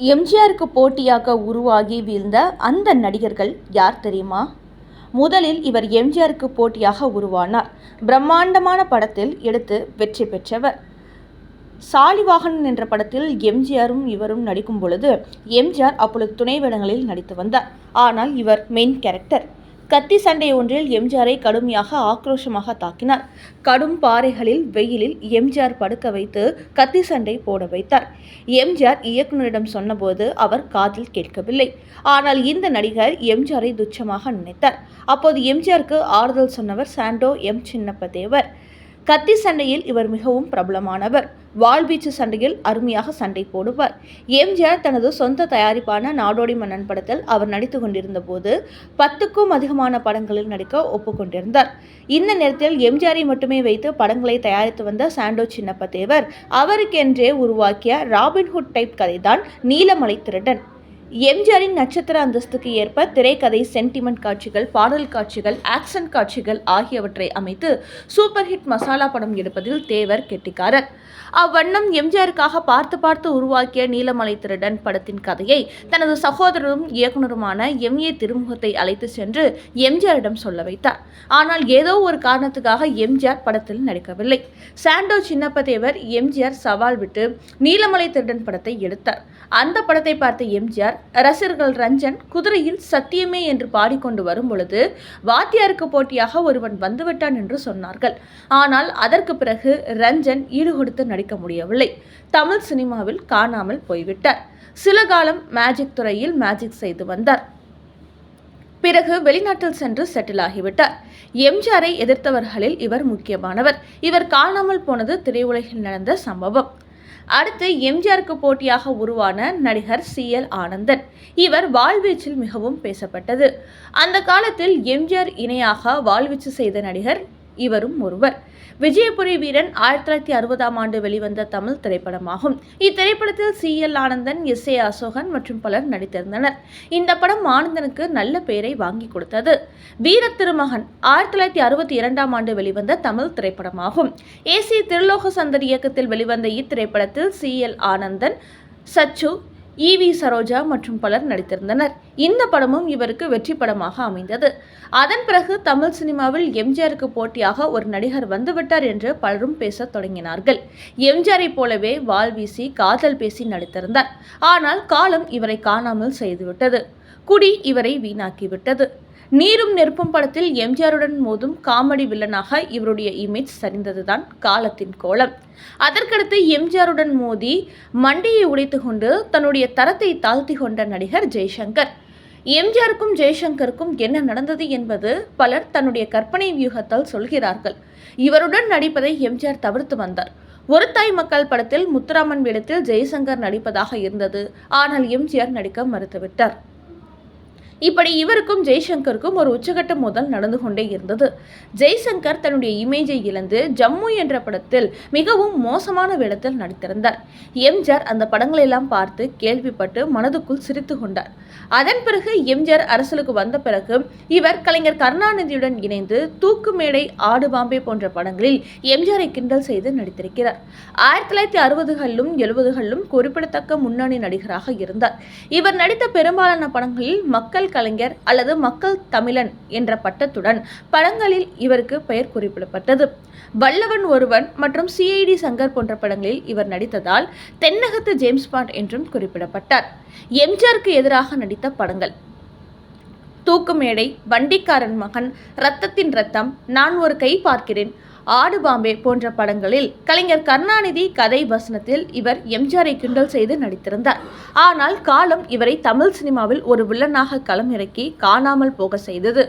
எம்ஜிஆருக்கு போட்டியாக உருவாகி வீழ்ந்த அந்த நடிகர்கள் யார் தெரியுமா? முதலில் இவர் எம்ஜிஆருக்கு போட்டியாக உருவானார். பிரம்மாண்டமான படத்தில் எடுத்து வெற்றி பெற்றவர். சாலிவாகனன் என்ற படத்தில் எம்ஜிஆரும் இவரும் நடிக்கும் பொழுது எம்ஜிஆர் அப்பொழுது துணை வேடங்களில் நடித்து வந்தார். ஆனால் இவர் மெயின் கேரக்டர் கத்தி சண்டை ஒன்றில் எம்ஜிஆரை கடுமையாக ஆக்ரோஷமாக தாக்கினார். கடும் பாறைகளில் வெயிலில் எம்ஜிஆர் படுக்க வைத்து கத்தி சண்டை போட வைத்தார். எம்ஜிஆர் இயக்குநரிடம் சொன்னபோது அவர் காதில் கேட்கவில்லை. ஆனால் இந்த நடிகர் எம்ஜிஆரை துச்சமாக நினைத்தார். அப்போது எம்ஜிஆருக்கு ஆறுதல் சொன்னவர் சாண்டோ எம். சின்னப்ப தேவர் கத்தி சண்டையில் இவர் மிகவும் பிரபலமானவர். வாள்வீச்சு சண்டையில் அருமையாக சண்டை போடுவார். எம்ஜிஆர் தனது சொந்த தயாரிப்பான நாடோடி மன்னன் படத்தில் அவர் நடித்து கொண்டிருந்த போது பத்துக்கும் அதிகமான படங்களில் நடிக்க ஒப்புக்கொண்டிருந்தார் இந்த நேரத்தில் எம்ஜிஆரை மட்டுமே வைத்து படங்களை தயாரித்து வந்த சாண்டோ சின்னப்ப தேவர் அவருக்கென்றே உருவாக்கிய ராபின்ஹுட் டைப் கதைதான் நீலமலை திருடன். எம்ஜிஆரின் நட்சத்திர அந்தஸ்துக்கு ஏற்ப திரைக்கதை சென்டிமெண்ட் காட்சிகள் பாடல் காட்சிகள் ஆக்ஷன் காட்சிகள் ஆகியவற்றை அமைத்து சூப்பர் ஹிட் மசாலா படம் எடுப்பதில் தேவர் கெட்டிக்காரர். அவ்வண்ணம் எம்ஜிஆருக்காக பார்த்து பார்த்து உருவாக்கிய நீலமலை திருடன் படத்தின் கதையை தனது சகோதரரும் இயக்குனருமான எம். ஏ. திருமுகத்தை அழைத்து சென்று எம்ஜிஆரிடம் சொல்ல வைத்தார். ஆனால் ஏதோ ஒரு காரணத்துக்காக எம்ஜிஆர் படத்தில் நடிக்கவில்லை. சாண்டோ சின்னப்ப தேவர் எம்ஜிஆர் சவால் விட்டு நீலமலை திருடன் படத்தை எடுத்தார். அந்த படத்தை பார்த்த எம்ஜிஆர் ரசிகர்கள் ரஞ்சன் குதிரையில் சத்தியமே என்று பாடிக்கொண்டு வரும் பொழுது வாத்தியாருக்கு போட்டியாக ஒருவன் வந்துவிட்டான் என்று சொன்னார்கள். ஆனால் அதற்கு பிறகு ரஞ்சன் ஈடுகொடுத்து நடிக்க முடியவில்லை. தமிழ் சினிமாவில் காணாமல் போய்விட்டார். சில காலம் மேஜிக் துறையில் மேஜிக் செய்து வந்தார். பிறகு வெளிநாட்டில் சென்று செட்டில் ஆகிவிட்டார். எம்ஜிஆரை எதிர்த்தவர்களில் இவர் முக்கியமானவர். இவர் காணாமல் போனது திரையுலகில் நடந்த சம்பவம். அடுத்து எம்ஜிஆருக்கு போட்டியாக உருவான நடிகர் சி எல் ஆனந்தன். இவர் வாழ்வீச்சில் மிகவும் பேசப்பட்டது. அந்த காலத்தில் எம்ஜிஆர் இணையாக வாழ்வீச்சு செய்த நடிகர் இவரும் ஒருவர். விஜயபுரி வீரன் ஆயிரத்தி தொள்ளாயிரத்தி அறுபதாம் ஆண்டு வெளிவந்த தமிழ் திரைப்படமாகும். இத்திரைப்படத்தில் C L Anandan S A Asokan மற்றும் பலர் நடித்திருந்தனர். இந்த படம் ஆனந்தனுக்கு நல்ல பெயரை வாங்கி கொடுத்தது. வீர திருமகன் ஆயிரத்தி தொள்ளாயிரத்தி அறுபத்தி இரண்டாம் ஆண்டு வெளிவந்த தமிழ் திரைப்படமாகும். ஏ சி திருலோக சந்தர் இயக்கத்தில் வெளிவந்த இத்திரைப்படத்தில் C L Anandan Sachu E V Saroja மற்றும் பலர் நடித்திருந்தனர். இந்த படமும் இவருக்கு வெற்றி படமாக அமைந்தது. அதன் பிறகு தமிழ் சினிமாவில் எம்ஜிஆருக்கு போட்டியாக ஒரு நடிகர் வந்துவிட்டார் என்று பலரும் பேச தொடங்கினார்கள். எம்ஜிஆரை போலவே வால் வீசி காதல் பேசி நடித்திருந்தார். ஆனால் காலம் இவரை காணாமல் செய்துவிட்டது. குடி இவரை வீணாக்கிவிட்டது. நீரும் நெருப்பும் படத்தில் எம்ஜிஆருடன் மோதும் காமெடி வில்லனாக இவருடைய இமேஜ் சரிந்ததுதான் காலத்தின் கோலம். அதற்கடுத்து எம்ஜிஆருடன் மோதி மண்டியை உடைத்து கொண்டு தன்னுடைய தரத்தை தாழ்த்தி கொண்ட நடிகர் ஜெய்சங்கர். எம்ஜிஆருக்கும் ஜெய்சங்கருக்கும் என்ன நடந்தது என்பது பலர் தன்னுடைய கற்பனை வியூகத்தால் சொல்கிறார்கள். இவருடன் நடிப்பதை எம்ஜிஆர் தவிர்த்து வந்தார். ஒரு தாய் மக்கள் படத்தில் முத்துராமன் வேடத்தில் ஜெய்சங்கர் நடிப்பதாக இருந்தது. ஆனால் எம்ஜிஆர் நடிக்க மறுத்துவிட்டார். இப்படி இவருக்கும் ஜெய்சங்கருக்கும் ஒரு உச்சகட்ட மோதல் நடந்து கொண்டே இருந்தது. ஜெய்சங்கர் தன்னுடைய இமேஜை இழந்து ஜம்மு என்ற படத்தில் மிகவும் மோசமான வேடத்தில் நடித்திருந்தார். எம்ஜிஆர் அந்த படங்களை எல்லாம் பார்த்து கேள்விப்பட்டு மனதுக்குள் சிரித்து கொண்டார். அதன் பிறகு எம்ஜிஆர் அரசலுக்கு வந்த பிறகு இவர் கலைஞர் கருணாநிதியுடன் இணைந்து தூக்கு மேடை ஆடு பாம்பே போன்ற படங்களில் எம்ஜிஆரை கிண்டல் செய்து நடித்திருக்கிறார். ஆயிரத்தி தொள்ளாயிரத்தி அறுபதுகளிலும் எழுபதுகளிலும் குறிப்பிடத்தக்க முன்னணி நடிகராக இருந்தார். இவர் நடித்த பெரும்பாலான படங்களில் மக்கள் மக்கள் கலைஞர் அல்லது மக்கள் தமிழன் என்ற பட்டத்துடன் படங்களில் இவருக்கு பெயர் குறிப்பிடப்பட்டது. வல்லவன் ஒருவன் மற்றும் சிஐடி சங்கர் போன்ற படங்களில் இவர் நடித்ததால் தென்னகத்து ஜேம்ஸ் பாண்ட் என்றும் குறிப்பிடப்பட்டார். எம்ஜிஆருக்கு எதிராக நடித்த படங்கள். தூக்குமேடை வண்டிக்காரன் மகன் ரத்தத்தின் ரத்தம் நான் ஒரு கை பார்க்கிறேன் ஆடு பாம்பே போன்ற படங்களில் கலைஞர் கருணாநிதி கதை வசனத்தில் இவர் எம்ஜிஆரை கிண்டல் செய்து நடித்திருந்தார். ஆனால் காலம் இவரை தமிழ் சினிமாவில் ஒரு வில்லனாக களம் இறக்கி காணாமல் போக செய்தது.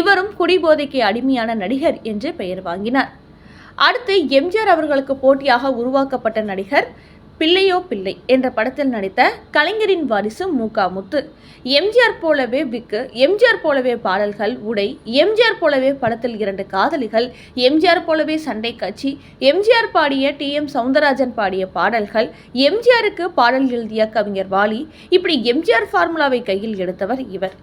இவரும் குடிபோதைக்கு அடிமையான நடிகர் என்று பெயர் வாங்கினார். அடுத்து எம்ஜிஆர் அவர்களுக்கு போட்டியாக உருவாக்கப்பட்ட நடிகர் பிள்ளையோ பிள்ளை என்ற படத்தில் நடித்த கலைஞரின் வாரிசு மூகா முத்து எம்ஜிஆர் போலவே விக்கு எம்ஜிஆர் போலவே பாடல்கள் உடை எம்ஜிஆர் போலவே படத்தில் இரண்டு காதலிகள் எம்ஜிஆர் போலவே சண்டை காட்சி எம்ஜிஆர் பாடிய டி. எம். சவுந்தரராஜன் பாடிய பாடல்கள் எம்ஜிஆருக்கு பாடல் எழுதிய கவிஞர் வாலி இப்படி எம்ஜிஆர் ஃபார்முலாவை கையில் எடுத்தவர் இவர்.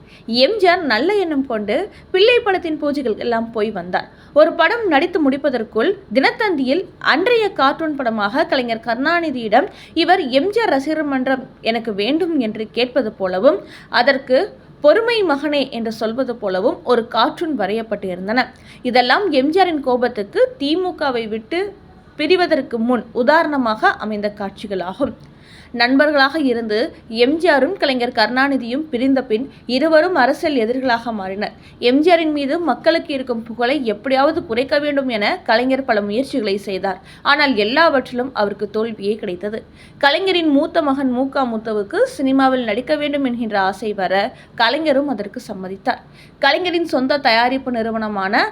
எம்ஜிஆர் நல்ல எண்ணம் கொண்டு பிள்ளை படத்தின் பூஜைகள் எல்லாம் போய் வந்தார். ஒரு படம் நடித்து முடிப்பதற்குள் தினத்தந்தியில் அன்றைய கார்ட்டூன் படமாக கலைஞர் கருணாநிதியிடம் மன்றம் இவர் எம்ஜிஆர் ரசிகர் மன்றம் எனக்கு வேண்டும் என்று கேட்பது போலவும் அதற்கு பொறுமை மகனே என்று சொல்வது போலவும் ஒரு கார்ட்டூன் வரையப்பட்டிருந்தன. இதெல்லாம் எம்ஜிஆரின் கோபத்துக்கு திமுகவை விட்டு பிரிவதற்கு முன் உதாரணமாக அமைந்த காட்சிகளாகும். நண்பர்களாக இருந்து எம்ஜிஆரும் கலைஞர் கருணாநிதியும் பிரிந்த பின் இருவரும் அரசியல் எதிரிகளாக மாறினர். எம்ஜிஆரின் மீது மக்களுக்கு இருக்கும் புகழை எப்படியாவது குறைக்க வேண்டும் என கலைஞர் பல முயற்சிகளை செய்தார். ஆனால் எல்லாவற்றிலும் அவருக்கு தோல்வியே கிடைத்தது. கலைஞரின் மூத்த மகன் மூகா மூத்தவுக்கு சினிமாவில் நடிக்க வேண்டும் என்கின்ற ஆசை வர கலைஞரும் அதற்கு சம்மதித்தார். கலைஞரின் சொந்த தயாரிப்பு நிறுவனமான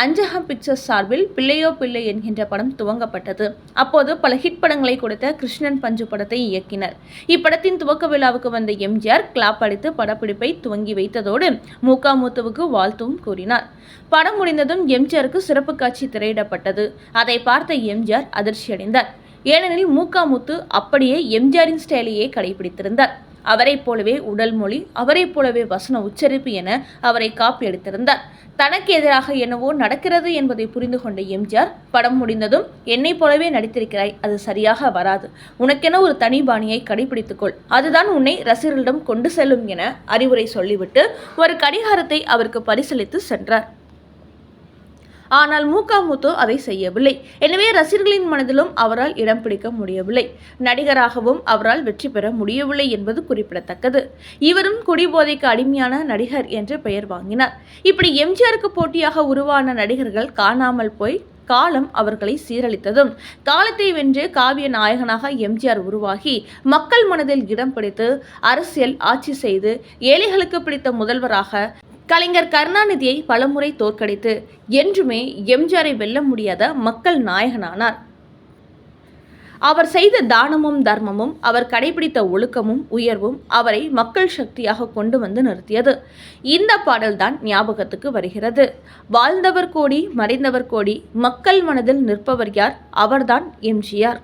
அஞ்சகம் பிக்சர்ஸ் சார்பில் பிள்ளையோ பிள்ளை என்கின்ற படம் துவங்கப்பட்டது. அப்போது பல ஹிட் படங்களை கொடுத்த கிருஷ்ணன் பஞ்சு படத்தை இயக்கினர். இப்படத்தின் துவக்க விழாவுக்கு வந்த எம்ஜிஆர் கிளாப் அடித்து படப்பிடிப்பை துவங்கி வைத்ததோடு மூகா மூத்துவுக்கு வாழ்த்தும் கூறினார். படம் முடிந்ததும் எம்ஜிஆருக்கு சிறப்பு காட்சி திரையிடப்பட்டது. அதை பார்த்த எம்ஜிஆர் அதிர்ச்சியடைந்தார். ஏனெனில் மூகா முத்து அப்படியே எம்ஜிஆரின் ஸ்டைலையே கடைபிடித்திருந்தார். அவரைப் போலவே உடல் மொழி அவரைப் போலவே வசன உச்சரிப்பு என அவரை காப்பி எடுத்திருந்தார் தனக்கு எதிராக என்னவோ நடக்கிறது என்பதை புரிந்து கொண்ட எம்ஜிஆர் படம் முடிந்ததும் என்னைப் போலவே நடித்திருக்கிறாய் அது சரியாக வராது. உனக்கென ஒரு தனி பாணியை கடைபிடித்துக்கொள். அதுதான் உன்னை ரசிகர்களிடம் கொண்டு செல்லும் என அறிவுரை சொல்லிவிட்டு ஒரு கடிகாரத்தை அவருக்கு பரிசளித்து சென்றார். ஆனால் மூகாமுத்து அதை செய்யவில்லை. எனவே ரசிகர்களின் மனதிலும் அவரால் இடம் பிடிக்க முடியவில்லை. நடிகராகவும் அவரால் வெற்றி பெற முடியவில்லை என்பது குறிப்பிடத்தக்கது. இவரும் குடிபோதைக்கு அடிமையான நடிகர் என்று பெயர் வாங்கினார். இப்படி எம்ஜிஆருக்கு போட்டியாக உருவான நடிகர்கள் காணாமல் போய் காலம் அவர்களை சீரழித்ததும் காலத்தை வென்று காவிய நாயகனாக எம்ஜிஆர் உருவாகி மக்கள் மனதில் இடம் பிடித்து அரசியல் ஆட்சி செய்து ஏழைகளுக்கு பிடித்த முதல்வராக கலைஞர் கருணாநிதியை பலமுறை தோற்கடித்து என்றுமே எம்ஜிஆரை வெல்ல முடியாத மக்கள் நாயகனானார். அவர் செய்த தானமும் தர்மமும் அவர் கடைபிடித்த ஒழுக்கமும் உயர்வும் அவரை மக்கள் சக்தியாக கொண்டு வந்து நிறுத்தியது. இந்த பாடல்தான் ஞாபகத்துக்கு வருகிறது. வாழ்ந்தவர் கோடி மறைந்தவர் கோடி மக்கள் மனதில் நிற்பவர் யார்? அவர்தான் எம்ஜிஆர்.